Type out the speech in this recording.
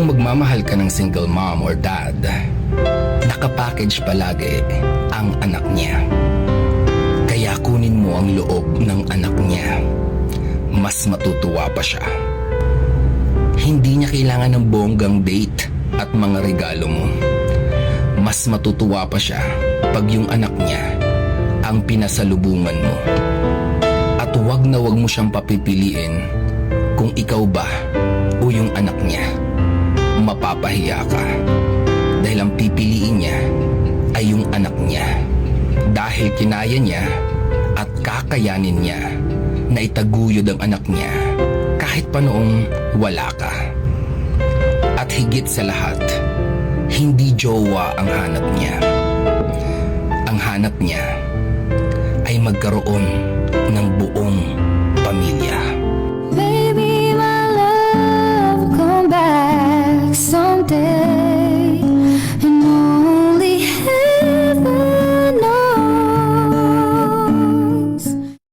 Kung magmamahal ka ng single mom or dad, nakapackage palagi ang anak niya. Kaya kunin mo ang loob ng anak niya. Mas matutuwa pa siya. Hindi niya kailangan ng bonggang date at mga regalo mo. Mas matutuwa pa siya pag yung anak niya ang pinasalubungan mo. At wag na wag mo siyang papipiliin kung ikaw ba o yung anak niya. Mapapahiya ka dahil ang pipiliin niya ay yung anak niya. Dahil kinaya niya at kakayanin niya na itaguyod ang anak niya kahit pa noong wala ka. At higit sa lahat, hindi jowa ang hanap niya. Ang hanap niya ay magkaroon someday.